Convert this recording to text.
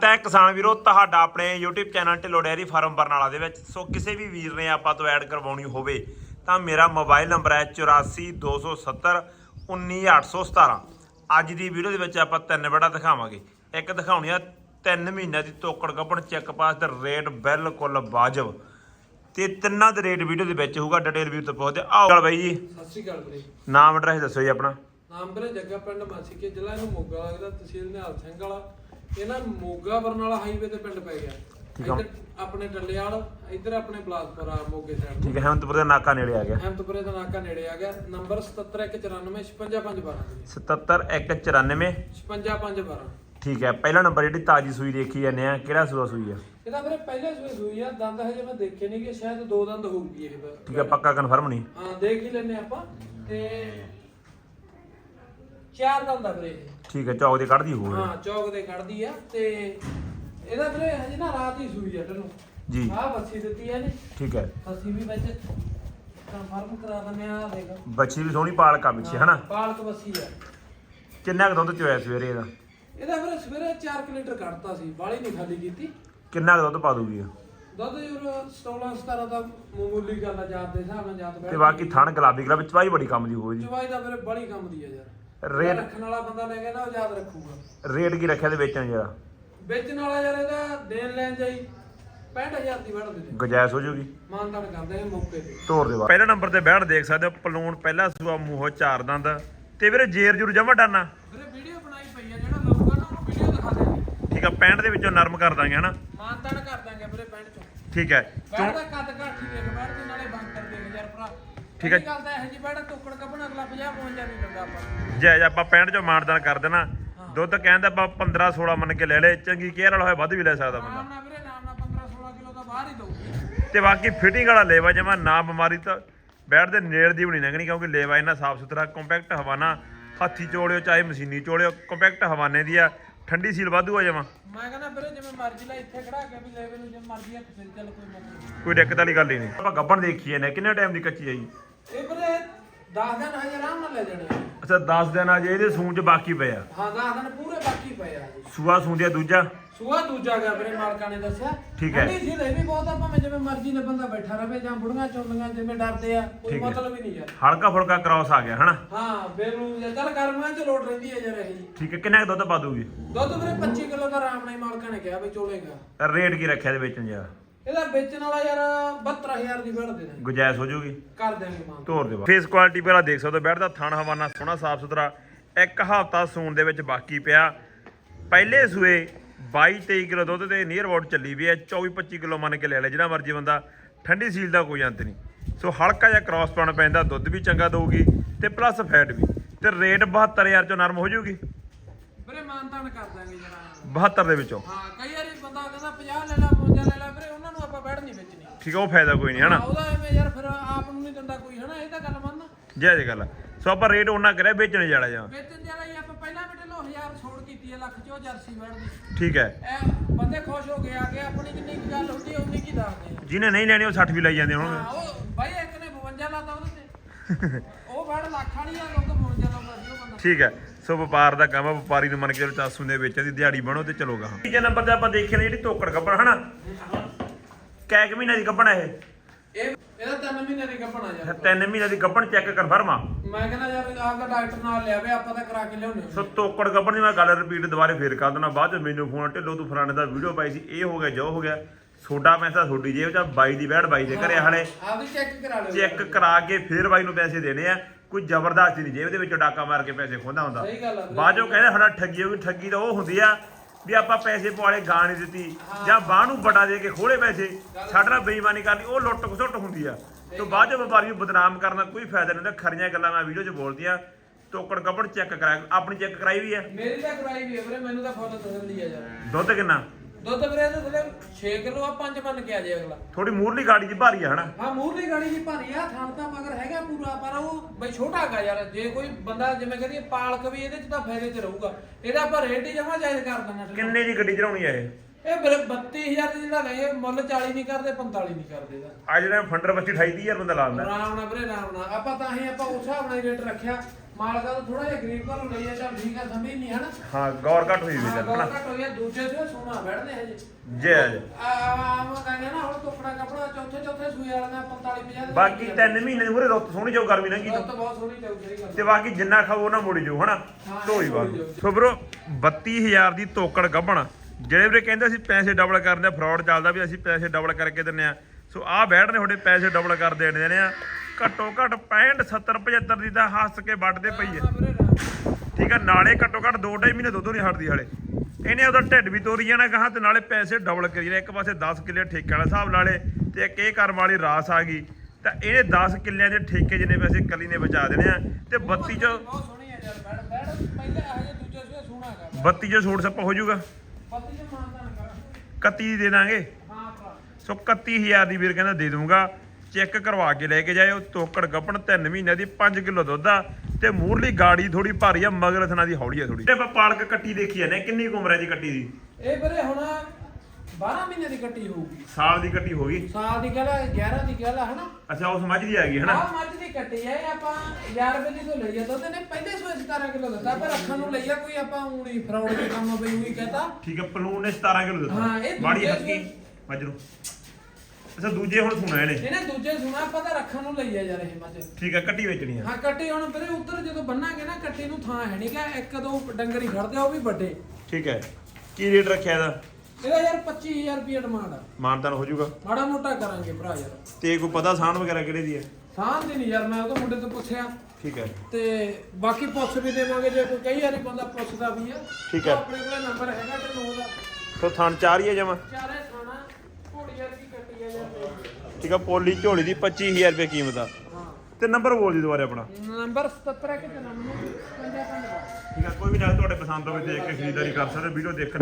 ਤਾਂ ਕਿਸਾਨ ਵੀਰੋ ਤੁਹਾਡਾ ਆਪਣੇ YouTube channel Dhillon dairy farm Barnala ਦੇ ਵਿੱਚ। ਸੋ ਕਿਸੇ ਵੀ ਵੀਰ ਨੇ ਆਪਾਂ ਤੋਂ ਐਡ ਕਰਵਾਉਣੀ ਹੋਵੇ ਤਾਂ ਮੇਰਾ ਮੋਬਾਈਲ ਨੰਬਰ ਹੈ 8427 19817 ਅੱਜ ਦੀ ਵੀਡੀਓ ਦੇ ਵਿੱਚ ਆਪਾਂ ਤਿੰਨ ਬੜਾ ਦਿਖਾਵਾਂਗੇ। ਇੱਕ ਦਿਖਾਉਣੀ ਆ 3 ਮਹੀਨਿਆਂ ਦੀ ਤੋਕੜ ਗੱਪਣ ਚੈੱਕ ਪਾਸ ਦਾ ਰੇਟ ਬਿਲਕੁਲ ਵਾਜਬ। ਤੇ ਤਿੰਨਾਂ ਦੇ ਰੇਟ ਵੀਡੀਓ ਦੇ ਵਿੱਚ ਹੋਊਗਾ ਡਿਟੇਲ ਵੀਰ ਤੋਂ ਪੁੱਛਦੇ ਆਓ ਚਲ ਬਾਈ ਜੀ। ਸਤਿ ਸ਼੍ਰੀ ਅਕਾਲ ਵੀਰੇ। ਨਾਮ ਐਡਰੈਸ ਦੱਸੋ ਜੀ ਆਪਣਾ। ਨਾਮ ਵੀਰੇ ਜੱਗਾ ਪਿੰਡ ਮਾਸੀ ਕੇ ਜ਼ਿਲ੍ਹਾ ਨੂੰ ਮੋਗਾ ਲੱਗਦਾ ਤਹਿਸੀਲ ਨਿਹਾਲ ਸਿੰਘ ਵਾਲਾ। ਇਹ ਨਾ ਮੋਗਾ ਬਰਨਾਲਾ ਹਾਈਵੇ ਤੇ ਪਿੰਡ ਪੈ ਗਿਆ। ਠੀਕ ਆ। ਇੱਧਰ ਆਪਣੇ ਡੱਲੇਵਾਲ ਇੱਧਰ ਆਪਣੇ ਬਲਾਸਪੁਰ ਆ ਮੋਗੇ ਸਾਈਡ ਠੀਕ ਹੈ ਹਮਤਪੁਰ ਦਾ ਨਾਕਾ ਨੇੜੇ ਆ ਗਿਆ। ਅਹਿਮਦਪੁਰੇ ਦਾ ਨਾਕਾ ਨੇੜੇ ਆ ਗਿਆ। ਨੰਬਰ 77194 55512 77194 55512 ਠੀਕ ਹੈ ਪਹਿਲਾ ਨੰਬਰ ਜਿਹੜੀ ਤਾਜੀ ਸੂਈ ਦੇਖੀ ਜਾਂਦੇ ਆ ਕਿਹੜਾ ਸੂਆ ਸੂਈ ਆ? ਇਹਦਾ ਵੀਰੇ ਪਹਿਲੇ ਸੂਈ ਸੂਈ ਆ ਦੰਦ ਹਜੇ ਮੈਂ ਦੇਖੇ ਨਹੀਂ ਕਿ ਸ਼ਾਇਦ ਦੋ ਦੰਦ ਹੋਊਗੀ ਇਹ ਠੀਕ ਹੈ ਪੱਕਾ ਕਨਫਰਮ ਨਹੀਂ ਹਾਂ ਦੇਖ ਹੀ ਲੈਨੇ ਆਪਾਂ। ਤੇ ਚਾਰ ਦੰਦ ਆ ਵੀਰੇ। ਠੀਕ ਹੈ ਚੌਕ ਦੇ ਕੱਢਦੀ ਹੋਊ ਹਾਂ ਚੌਕ ਦੇ ਕੱਢਦੀ ਆ ਤੇ ਇਹਦਾ ਵੀਰੇ ਹਜੇ ਨਾ ਰਾਤ ਹੀ ਸੂਈ ਆ ਤੈਨੂੰ ਜੀ। ਆਹ ਬੱਸੀ ਦਿੱਤੀ ਆ ਨੇ ਠੀਕ ਹੈ। ਅਸੀਂ ਵੀ ਵਿੱਚ ਕਨਫਰਮ ਕਰਾ ਦਿੰਦੇ ਆ ਦੇਖ। ਬੱਚੀ ਵੀ ਸੋਹਣੀ ਪਾਲਕਾ ਪਿੱਛੇ ਹਨਾ? ਪਾਲਕ ਬੱਸੀ ਆ। ਕਿੰਨਾ ਕੁ ਦੁੱਧ ਚੋਇਆ ਸਵੇਰੇ ਇਹਦਾ? ਇਹਦਾ ਵੀਰੇ ਸਵੇਰੇ 4 ਲੀਟਰ ਕੱਢਤਾ ਸੀ ਬਾਲੀ ਨਹੀਂ ਖਾਲੀ ਕੀਤੀ। ਕਿੰਨਾ ਕੁ ਦੁੱਧ ਪਾ ਦੂਗੀ ਇਹ? ਦੁੱਧ ਯੂਰ 16 17 ਦਾ ਮਾਮੂਲੀ ਗੱਲ ਆ ਜਾਤ ਦੇ ਹਿਸਾਬ ਨਾਲ ਜਾਤ ਤੇ ਬਾਕੀ ਥਣ ਗੁਲਾਬੀ ਗੁਲਾਬੀ ਚਵਾਈ ਬੜੀ ਕੰਮ ਦੀ ਹੋਊ ਜੀ ਚਵਾਈ ਦਾ ਵੀਰੇ ਬੜੀ ਕੰਮ ਦੀ ਆ ਯਾਰ। ਰੇਟ ਰੱਖਣ ਵਾਲਾ ਬੰਦਾ ਲੈ ਗਿਆ ਨਾ ਉਹ ਯਾਦ ਰੱਖੂਗਾ। ਰੇਟ ਕੀ ਰੱਖਿਆ ਤੇ ਵੇਚਣ ਜਿਹੜਾ ਵੇਚਣ ਵਾਲਾ ਯਾਰ ਇਹਦਾ ਦੇਣ ਲੈਣ ਜਾਈ 65000 ਦੀ ਵੜ ਦੇ ਦੇ ਗੁਜਾਇਸ਼ ਹੋ ਜੂਗੀ? ਮਾਨਦਾਨ ਕਰਦੇ ਆ ਮੌਕੇ ਤੇ। ਤੋਰ ਦੇ ਪਹਿਲਾ ਨੰਬਰ ਤੇ ਬੈਠ ਦੇਖ ਸਕਦੇ ਹੋ ਪਲੂਣ ਪਹਿਲਾ ਸੂਆ ਮੂੰਹੋਂ ਚਾਰ ਦੰਦ। ਤੇ ਵੀਰੇ ਜੇਰ ਜੂਰ ਜਮਾ ਡਾਨਾ? ਵੀਰੇ ਵੀਡੀਓ ਬਣਾਈ ਪਈ ਆ ਜਿਹੜਾ ਲਊਗਾ ਨਾ ਉਹਨੂੰ ਵੀਡੀਓ ਦਿਖਾ ਦੇਣੀ ਠੀਕ ਆ 65 ਦੇ ਵਿੱਚੋਂ ਨਰਮ ਕਰ ਦਾਂਗੇ ਹਨਾ? ਮਾਨਦਾਨ ਕਰ ਦਾਂਗੇ ਵੀਰੇ ਪੈਂਟ ਚੋਂ। ਠੀਕ ਹੈ ਬੈਠ ਦਾ ਕੱਦ ਘੱਟ ਹੀ ਦੇਖ ਬੈਠ ਦੇ ਨਾਲੇ ਬੰਕਰ ਦੇਖ ਯਾਰ ਭਰਾ। ਠੀਕ ਹੈ। ਪਹਿਲੀ ਗੱਲ ਤਾਂ ਇਹ ਜੀ ਬੈਠ ਟੋਕੜ ਕੱਪਣਾ ਅਗਲਾ 50 55 ਨਹੀਂ ਦਿੰਦਾ ਆਪਾਂ। ਜੈ ਜੈ ਆਪਾਂ 65 ਚੋਂ ਮਾਨਦਾਨ ਕਰ ਦੇਣਾ। ਦੁੱਧ ਕਹਿੰਦਾ ਆਪਾਂ 15 16 ਮੰਨ ਕੇ ਲੈ ਲੈ ਚੰਗੀ ਕੇਅਰ ਵਾਲਾ ਹੋਇਆ ਵੱਧ ਵੀ ਲੈ ਸਕਦਾ ਬੰਦਾ। ਨਾਮ ਨਾ ਵੀਰੇ ਨਾਮ ਨਾ 15 16 ਕਿਲੋ ਤਾਂ ਬਾਹਰ ਹੀ ਦਊਗੀ। ਤੇ ਬਾਕੀ ਫਿਟਿੰਗ ਵਾਲਾ ਲੇਵਾ ਜਮਾ ਨਾ ਬਿਮਾਰੀ ਤਾਂ ਬੈਠ ਦੇ ਨੇੜ ਦੀ ਬਣੀ ਲੰਘਣੀ ਕਿਉਂਕਿ ਲੇਵਾ ਇਹਨਾਂ ਸਾਫ਼ ਸੁਥਰਾ ਕੰਪੈਕਟ ਹਵਾਨਾ ਹੱਥੀ ਚੋਲਿਓ ਚਾਹੇ ਮਸ਼ੀਨੀ ਚੋਲਿਓ ਕੰਪੈਕਟ ਹਵਾਨੇ ਦੀ ਆ ਠੰਡੀ ਸੀਲ ਵਾਧੂ ਆ ਜਮਾ। ਮੈਂ ਕਹਿੰਦਾ ਵੀਰੇ ਜਿਵੇਂ ਮਰਜ਼ੀ ਲੈ ਇੱਥੇ ਖੜਾ ਕੇ ਵੀ ਲੈਵੇ ਨੂੰ ਜਿਵੇਂ ਮਰਜ਼ੀ ਹੱਥ ਫਿਰ ਚੱਲ ਕੋਈ ਮਤਲਬ ਨਹੀਂ। ਕੋਈ ਦਿੱਕਤ ਵਾਲੀ ਗੱਲ ਹੀ ਨਹੀਂ। ਆਪਾਂ ਗੱਬਣ ਦੇਖੀਏ ਨੇ ਕਿੰਨੇ ਟਾਈਮ ਦੀ ਕੱਚੀ ਆਈ? ਇਹ ਵੀਰੇ 10 ਦਿਨ ਹਜੇ ਆਰਾਮ ਨਾਲ ਲੈ ਜਾਣੇ। ਆ। ਅੱਛਾ 10 ਦਿਨ ਅਜੇ ਇਹਦੇ ਸੂਣ ਚ ਬਾਕੀ ਪਏ ਆ। ਹਾਂ 10 ਦਿਨ ਪੂਰੇ ਬਾਕੀ ਪਏ ਆ ਜੀ ਸੂਆ ਸੂੰਦਿਆ ਦੂਜਾ? ਸੂਆ ਦੂਜਾ ਗਿਆ ਵੀਰੇ ਮਾਲਕਾਂ ਨੇ ਦੱਸਿਆ। ਠੀਕ ਹੈ। ਇਹ ਵੀ ਬਹੁਤ ਆ ਭਾਵੇਂ ਜਿਵੇਂ ਮਰਜ਼ੀ ਨੇ ਬੰਦਾ ਬੈਠਾ ਰਵੇ ਜਾਂ ਬੁੜੀਆਂ ਚੋਂਦੀਆਂ ਜਿਵੇਂ ਡਰਦੇ ਆ ਕੋਈ ਠੀਕ ਹੈ। ਮਤਲਬ ਹੀ ਨਹੀਂ ਯਾਰ। ਹਲਕਾ ਫੁਲਕਾ ਕ੍ਰਾਸ ਆ ਗਿਆ ਹਨਾ? ਹਾਂ ਬੇਰੂ ਚੱਲ ਗਰਮਾਂ ਚ ਲੋੜ ਰਹਿੰਦੀ ਹੈ ਯਾਰ ਇਹ। ਜੀ ਠੀਕ ਹੈ ਕਿੰਨਾ ਕੁ ਦੁੱਧ ਪਾ ਦੂਗੀ ਦੁੱਧ ਵੀਰੇ 25 ਕਿਲੋ ਦਾ ਆਰਾਮ ਨਾਲ ਹੀ ਮਾਲਕਾਂ ਨੇ ਕਿਹਾ ਵੀ ਚੋਲੇਗਾ ਰੇਟ ਕੀ ਰੱਖਿਆ ਇਹਦੇ ਵੇਚਣ ਜਾ ਇਹਦਾ ਵੇਚਣ ਵਾਲਾ ਯਾਰ 72000 ਦੀ ਵੜ ਦੇ ਦੇ ਗੁਜਾਇਸ਼ ਹੋ ਜੂਗੀ ਕਰ ਦੇਣਗੇ ਮਾਨ ਤੋਰ ਦੇ ਫੇਸ ਕੁਆਲਿਟੀ ਪਹਿਲਾਂ ਦੇਖ ਸਕਦੇ ਹੋ ਬੈਠਦਾ ਥਣ ਹਵਾਨਾ ਸੋਹਣਾ ਸਾਫ਼ ਸੁਥਰਾ। ਇੱਕ ਹਫ਼ਤਾ ਸੂਣ ਦੇ ਵਿੱਚ ਬਾਕੀ ਪਿਆ। ਪਹਿਲੇ ਸੂਏ 22 23 ਕਿਲੋ ਦੁੱਧ ਤੇ ਨੀਅਰ ਅਬਾਊਟ ਚੱਲੀ ਵੀ ਹੈ। 24 25 ਕਿਲੋ ਮੰਨ ਕੇ ਲੈ ਲੈ ਜਿਹੜਾ ਮਰਜ਼ੀ ਬੰਦਾ ਠੰਡੀ ਸੀਲ ਦਾ ਕੋਈ ਅੰਤ ਨਹੀਂ। ਸੋ ਹਲਕਾ ਜਿਹਾ ਕ੍ਰਾਸ ਪਾਉਣਾ ਪੈਂਦਾ ਦੁੱਧ ਵੀ ਚੰਗਾ ਦਊਗੀ ਤੇ ਪਲੱਸ ਫੈਟ ਵੀ। ਤੇ ਰੇਟ 72000 ਚੋਂ ਨਰਮ ਹੋ ਜੂਗੀ ਵੀਰੇ ਮਾਨਤਾਨ ਕਰ ਦਾਂਗੇ ਜਰਾ। 72 ਦੇ ਵਿੱਚੋਂ। ਹਾਂ ਕਈ ਵਾਰੀ ਬੰਦਾ ਕਹਿੰਦਾ 50 ਲੈ ਲਾ 55 ਲੈ ਲਾ ਵੀਰੇ ਉਹਨਾਂ ਨੂੰ ਆਪਾਂ ਬੈਠ ਨਹੀਂ ਵੇਚਣੀ। ਠੀਕ ਆ ਉਹ ਫਾਇਦਾ ਕੋਈ ਨਹੀਂ ਹਨਾ? ਉਹਦਾ ਐਵੇਂ ਯਾਰ ਫਿਰ ਆਪ ਨੂੰ ਨਹੀਂ ਦਿੰਦਾ ਕੋਈ ਹਨਾ? ਇਹ ਤਾਂ ਗੱਲ ਮੰਨ। ਜੈ ਜੀ ਗੱਲ। ਸੋ ਆਪਾਂ ਰੇਟ ਉਹਨਾਂ ਕਰਿਆ ਵੇਚਣੇ ਜਾਣਾ ਜਾਂ। ਵੇਚਣ ਜਿਹੜਾ ਹੀ ਆਪਾਂ ਪਹਿਲਾਂ ਵੀ ਢਿੱਲੋਂ 1000 ਛੋੜ ਕੀਤੀ ਹੈ ਲੱਖ ਚੋਂ ਜਰਸੀ ਬੈਠ ਦੀ ਠੀਕ ਹੈ। ਇਹ ਬੰਦੇ ਖੁਸ਼ ਹੋ ਗਏ ਆ ਕੇ ਆਪਣੀ ਜਿੰਨੀ ਕੁ ਗੱਲ ਹੁੰਦੀ ਉਨੀ ਕੀ ਦੱਸਦੇ ਜਿਹਨੇ ਨਹੀਂ ਲੈਣੀ ਉਹ 60 ਵੀ ਲਈ ਜਾਂਦੇ ਹੁਣ ਹਾਂ ਉਹ ਬਾਈ ਇੱਕ ਨੇ 52 ਲਾਤਾ ਉਹਦੇ ਤੇ। ਉਹ ਬੜ ਲੱਖ ਵਾਲੀ ਆ ਲੋਕ 52 ਲਾਉਂਦਾ ਸੀ ਉਹ ਬੰਦਾ। ਠੀਕ ਹੈ। ਸੋ ਵਪਾਰ ਦਾ ਕੰਮ ਆ ਵਪਾਰੀ ਨੂੰ ਮੰਨ ਕੇ ਚਲੋ ਚਾਸੂ ਦੇ ਵਿੱਚ ਦੀ ਦਿਹਾੜੀ ਬਣੋ ਤੇ ਚਲੋਗਾ ਤੀਜੇ ਨੰਬਰ ਤੇ ਆਪਾਂ ਦੇਖਿਆ ਜਿਹੜੀ ਤੋਕੜ ਗੱਬਣ ਹਨਾ? ਕੈ ਕੁ ਮਹੀਨੇ ਦੀ ਗੱਬਣ ਇਹ? ਇਹ ਇਹਦਾ ਤਿੰਨ ਮਹੀਨੇ ਦੀ ਕੱਪਣਾ ਯਾਰ। ਤਿੰਨ ਮਹੀਨੇ ਦੀ ਗੱਬਣ ਚੈੱਕ ਕਨਫਰਮ ਆ ਮੈਂ ਕਹਿੰਦਾ ਯਾਰ ਆਪਦਾ ਡਾਕਟਰ ਨਾਲ ਲਿਆਵੇ ਆਪਾਂ ਤਾਂ ਕਰਾ ਕੇ ਲਿਆਉਣੇ ਸੋ ਤੋਕੜ ਗੱਬਣ ਦੀ ਮੈਂ ਗੱਲ ਰਿਪੀਟ ਦੁਬਾਰੇ ਫੇਰ ਕਰ ਦੇਣਾ ਬਾਅਦ ਚ ਮੈਨੂੰ ਫੋਨ ਢਿੱਲੋ ਤੂੰ ਫਲਾਣੇ ਦਾ ਵੀਡੀਓ ਪਾਈ ਸੀ ਇਹ ਹੋ ਗਿਆ ਜੋ ਹੋ ਗਿਆ। ਸੋਡਾ ਪੈਸਾ ਤੁਹਾਡੀ ਜੇਬ ਚ ਬਾਈ ਦੀ ਬੈੜ ਬਾਈ ਦੇ ਘਰੇ ਹਲੇ। ਆਪਦੀ ਚੈੱਕ ਕਰਾ ਲਿਓ। ਚੈੱਕ ਕਰਾ ਕੇ ਫੇਰ ਬਾਈ ਨੂੰ ਪੈਸੇ ਦੇਣੇ ਆ। ਕੋਈ ਜ਼ਬਰਦਸਤੀ ਨਹੀਂ ਜੇਬ ਦੇ ਵਿੱਚੋਂ ਡਾਕਾ ਮਾਰ ਕੇ ਪੈਸੇ ਖੋਂਦਾ ਹੁੰਦਾ। ਸਹੀ ਗੱਲ ਆ ਵੀਰੇ। ਬਾਅਦ ਚੋਂ ਕਹਿੰਦੇ ਸਾਡਾ ਠੱਗੀ ਹੋ ਗਈ ਠੱਗੀ ਤਾਂ ਉਹ ਹੁੰਦੀ ਆ ਵੀ ਆਪਾਂ ਪੈਸੇ ਪਵਾਲੇ ਗਾਂ ਨਹੀਂ ਦਿੱਤੀ ਜਾਂ ਬਾਹ ਨੂੰ ਬਟਾ ਦੇ ਕੇ ਖੋਲੇ ਪੈਸੇ ਸਾਡੇ ਨਾਲ ਬੇਈਮਾਨੀ ਕਰਨੀ ਉਹ ਲੁੱਟ ਖਸੁੱਟ ਹੁੰਦੀ ਆ। ਤੋਂ ਬਾਅਦ ਚੋਂ ਵਪਾਰੀ ਨੂੰ ਬਦਨਾਮ ਕਰਨਾ ਕੋਈ ਫਾਇਦਾ ਨਹੀਂ ਹੁੰਦਾ ਖਰੀਆਂ ਗੱਲਾਂ ਮੈਂ ਵੀਡੀਓ 'ਚ ਬੋਲਦੀਆਂ ਤੋਕੜ ਕੱਪੜ ਚੈੱਕ ਕਰਾ ਆਪਣੀ ਚੈੱਕ ਕਰਾਈ ਵੀ ਆ। ਮੇਰੀ ਤਾਂ ਕਰਾਈ ਵੀ ਹੈ ਵੀਰੇ ਮੈਨੂੰ ਤਾਂ ਫੁੱਲ ਤਸੱਲੀ ਆ ਯਾਰ। ਦੁੱਧ ਕਿੰਨਾ? ਦੁੱਧ ਵੀਰੇ ਇਹਦੇ ਥੱਲੇ 6 ਕਿਲੋ ਆ 5 ਮੰਨ ਕੇ ਆ ਜੇ ਅਗਲਾ। ਥੋੜੀ ਮੂਰਲੀ ਗਾੜੀ ਜੀ ਭਾਰੀ ਆ ਹਨਾ? ਹਾਂ ਮੂਰਲੀ ਗਾੜੀ ਦੀ ਭਾਰੀ ਆ ਥਣ ਤਾਂ ਮਗਰ ਹੈਗਾ ਪੂਰਾ ਪਰ ਉਹ ਬਈ ਛੋਟਾ ਹੈਗਾ ਯਾਰ ਜੇ ਕੋਈ ਬੰਦਾ ਜਿਵੇਂ ਕਹਦੀ ਪਾਲਕ ਵੀ ਇਹਦੇ ਚ ਤਾਂ ਫਾਇਦੇ ਚ ਰਹੂਗਾ। ਇਹਦਾ ਆਪਾਂ ਰੇਟ ਹੀ ਜਮਾ ਜਾਇਜ਼ ਕਰ ਦਿੰਦੇ ਹਾਂ ਕਿੰਨੇ ਦੀ ਗੱਡੀ ਚੜਾਉਣੀ ਆ ਇਹ? ਇਹ ਵੀਰੇ 32000 ਦੇ ਜਿਹੜਾ ਲਏ ਮੁੱਲ 40 ਨਹੀਂ ਕਰਦੇ 45 ਨਹੀਂ ਕਰਦੇ ਦਾ ਆ ਜਿਹੜਾ ਫੰਡਰ ਬੱਚੀ 28000 ਬੰਦਾ ਲਾ ਦਿੰਦਾ। ਆਰਾਮ ਨਾਲ ਵੀਰੇ ਆਰਾਮ ਨਾਲ। ਆਪਾਂ ਤਾਂ ਹੀ ਆਪਾਂ ਉਸ ਹਿਸਾਬ ਨਾਲ ਰੇਟ ਰੱਖਿਆ। ਮਾਲਕਾਂ ਨੂੰ ਥੋੜਾ ਜਿਹਾ ਗਰੀਬ ਘਰੋਂ ਲਈ ਆ ਚੱਲ ਠੀਕ ਆ ਸਮਝ ਨਹੀਂ ਹਨਾ? ਹਾਂ ਗੌਰ ਘਟ ਹੋਈ ਵੀ ਚੱਲ ਹਨਾ? ਘੱਟ ਹੋਈ ਆ ਦੂਜੇ ਸੂਏ ਸੋਨਾ ਬੈਠਦੇ ਹਜੇ ਜੈ। ਜੈ ਆਮ ਕਹਿੰਦੇ ਨਾ ਹੁਣ ਟੁਕੜਾ ਕਪੜਾ ਚੌਥੇ ਚੌਥੇ ਸੂਏ ਵਾਲਾ 45 50 ਦੇ ਬਾਕੀ 3 ਮਹੀਨੇ ਦੀ ਮੂਰੇ ਰੁੱਤ ਸੋਹਣੀ ਜਾਊ ਗਰਮੀ ਲੰਗੀ ਰੁੱਤ ਬਹੁਤ ਸੋਹਣੀ ਚੱਲ ਸਹੀ ਗੱਲ ਤੇ ਬਾਕੀ ਜਿੰਨਾ ਖਾਓ ਉਹਨਾਂ ਮੋੜੀ ਜਾਊ ਹਨਾ? ਢੋਈ ਜਾਊ। ਸੋ ਬਰੋ 32000 ਦੀ ਤੋਕੜ ਗੱਭਣ। ਜਿਹੜੇ ਵੀਰੇ ਕਹਿੰਦੇ ਅਸੀਂ ਪੈਸੇ ਡਬਲ ਕਰਦੇ ਆ ਫਰਾਡ ਚੱਲਦਾ ਵੀ ਅਸੀਂ ਪੈਸੇ ਡਬਲ ਕਰਕੇ ਦਿੰਨੇ ਆ। ਸੋ ਆਹ ਬੈਠ ਨੇ ਤੁਹਾਡੇ ਪੈਸੇ ਡਬਲ ਕਰ ਦੇਣੇ ਨੇ ਆ। ਘੱਟੋ ਘੱਟ 65 70 75 ਦੀ ਤਾਂ ਹੱਸ ਕੇ ਵੱਢਦੇ ਪਈ ਹਾਂ। ਠੀਕ ਆ ਨਾਲੇ ਘੱਟੋ ਘੱਟ 2.5 ਮਹੀਨੇ ਦੁੱਧ ਨਹੀਂ ਹਟਦੀ ਹਾਲੇ। ਇਹਨੇ ਉਹਦਾ ਢਿੱਡ ਵੀ ਤੋਰੀ ਜਾਣਾ ਕਹਾ ਤੇ ਨਾਲੇ ਪੈਸੇ ਡਬਲ ਕਰੀ ਜਾਣਾ। ਇੱਕ ਪਾਸੇ 10 ਕਿੱਲੇ ਠੇਕੇ ਵਾਲਾ ਹਿਸਾਬ ਲਾ ਲੇ ਤੇ ਇੱਕ ਇਹ ਕਰਮ ਵਾਲੀ ਰਾਸ ਆ ਗਈ। ਤਾਂ ਇਹਨੇ 10 ਕਿੱਲਿਆਂ ਦੇ ਠੇਕੇ ਜਿੰਨੇ ਪੈਸੇ ਕੱਲੀ ਨੇ ਬਚਾ ਦੇਣੇ ਆ ਤੇ 32 ਚ ਬਹੁਤ ਸੋਹਣੀ ਆ ਯਾਰ ਬੈਠ ਬੈਠ। ਪਹਿਲੇ ਹਜੇ ਦੂਜੇ ਸੂਏ ਸੋਹਣਾ ਹੈਗਾ। 32 ਚ ਛੋੜ ਸੱਪਾ ਹੋ ਜਾਊਗਾ। ਪਤੀ ਚ ਮਾਨਦਾਨ ਕਰ। 31 ਦੀ ਦਾਂਗੇ। ਹਾਂ ਸੋ 31000 ਦੀ ਵੀਰ ਕਹਿੰਦਾ ਦੇ ਦੂੰਗਾ ਚੈੱਕ ਕਰਵਾ ਕੇ ਲੈ ਕੇ ਜਾਇਓ ਤੋਕੜ ਗੱਪਣ 3 ਮਹੀਨਿਆਂ ਦੀ 5 ਕਿਲੋ ਦੁੱਧ ਆ ਤੇ ਮੂਰਲੀ ਗਾੜੀ ਥੋੜੀ ਭਾਰੀ ਆ ਮਗਰ ਥਣਾ ਦੀ ਹੌਲੀ ਆ ਥੋੜੀ ਤੇ ਆਪਾਂ ਪਾਲਕ ਕੱਟੀ ਦੇਖੀ ਜਾਂਦੇ ਹਾਂ, ਕਿੰਨੀ ਕੁ ਉਮਰ ਹੈ ਜੀ ਕੱਟੀ ਦੀ? ਇਹ ਵੀਰੇ ਹੁਣ 12 ਮਹੀਨੇ ਦੀ ਕੱਟੀ ਹੋਊਗੀ। ਸਾਲ ਦੀ ਕੱਟੀ ਹੋ ਗਈ? ਸਾਲ ਦੀ ਗੱਲ ਹੈ 11 ਦੀ ਗੱਲ ਹੈ ਹਨਾ? ਅੱਛਾ ਉਸ ਮੱਝ ਦੀ ਆ ਗਈ ਹਨਾ? ਆਹ ਮੱਝ ਦੀ ਕੱਟੀ ਹੈ ਇਹ ਆਪਾਂ 1000 ਰੁਪਏ ਦੀ ਤੋਂ ਲਈ ਆ ਦੁੱਧ ਨੇ ਪਹਿਲੇ ਸੂਏ 17 ਕਿਲੋ ਦਿੱਤਾ ਪਰ ਅੱਖਾਂ ਨੂੰ ਲਈ ਆ ਕੋਈ ਆਪਾਂ ਊਣੀ ਫਰਾਡ ਦੇ ਕੰਮ ਬਈ ਹੋਈ ਕਹਤਾ ਠੀਕ ਹੈ ਪਲੂਨ ਨੇ 17 ਕਿਲੋ ਹਾਂ, ਦਿੱਤਾ ਇਹ ਮਾੜੀ ਦੂਜੇ ਹੱਕੀ ਮੱਝ ਨੂੰ। ਅੱਛਾ ਦੂਜੇ ਹੁਣ ਸੁਣਾ ਇਹਨੇ। ਇਹਨੇ ਦੂਜੇ ਸੁਣਾ ਪਤਾ ਰੱਖਣ ਨੂੰ ਲਈ ਆ ਯਾਰ ਇਹ ਮੱਝ। ਠੀਕ ਹੈ ਕੱਟੀ ਵੇਚਣੀ ਆ। ਹਾਂ ਕੱਟੀ ਹੁਣ ਵੀਰੇ ਉੱਧਰ ਜਦੋਂ ਬੰਨਾਂਗੇ ਨਾ ਕੱਟੀ ਨੂੰ ਥਾਂ ਹੈ ਨਹੀਂਗਾ ਇੱਕ ਦੋ ਡੰਗਰੀ ਖੜਦੇ ਆ ਉਹ ਵੀ ਵੱਡੇ। ਠੀਕ ਹੈ ਕੀ ਰੇਟ ਰੱਖਿਆ ਇਹਦਾ? ਇਹਦਾ ਯਾਰ 25000 ਰੁਪਏ ਡਿਮਾਂਡ ਆ। ਮਾਨਤਾਨ ਹੋ ਜਾਊਗਾ। ਮਾੜਾ ਮੋਟਾ ਕਰਾਂਗੇ ਭਰਾ ਯਾਰ। ਤੇ ਕੋਈ ਪਤਾ ਸਾਨ ਵਗੈਰਾ ਕਿਹੜੇ ਦੀ ਹੈ ਸਾਂਝ ਦੀ ਨਹੀਂ ਯਾਰ ਮੈਂ ਉਹਦੇ ਮੁੰਡੇ ਤੋਂ ਪੁੱਛਿਆ। ਠੀਕ ਹੈ ਤੇ ਬਾਕੀ ਪੁੱਛ ਵੀ ਦੇਵਾਂਗੇ ਜੇ ਕੋਈ ਕਈ ਵਾਰੀ ਬੰਦਾ ਪੁੱਛਦਾ ਵੀ ਆ। ਠੀਕ ਹੈ। ਉਹ ਆਪਣੇ ਕੋਲ ਨੰਬਰ ਹੈਗਾ ਤੇ ਨੋ ਦਾ ਸੋ ਥਣ ਚਾਰ ਹੀ ਹੈ ਜਮਾ। ਚਾਰੇ ਥਾਣਾ ਘੋੜੀ ਵਰਗੀ ਕੱਟੀ ਆ ਯਾਰ ਠੀਕ ਹੈ ਪੋਲੀ ਝੋਲੀ ਦੀ 25000 ਰੁਪਏ ਕੀਮਤ ਆ। ਤੇ ਨੰਬਰ ਬੋਲ ਦੀ ਦੁਬਾਰੇ ਆਪਣਾ। ਨੰਬਰ 77 ਕਿ ਨੰਬਰ 55 ਠੀਕ ਹੈ ਕੋਈ ਵੀ ਨਾਲ ਤੁਹਾਡੇ ਪਸੰਦ ਹੋਵੇ ਦੇਖ ਕੇ ਖਰੀਦਦਾਰੀ ਕਰ ਸਕਦੇ ਵੀਡੀਓ ਦੇਖਣ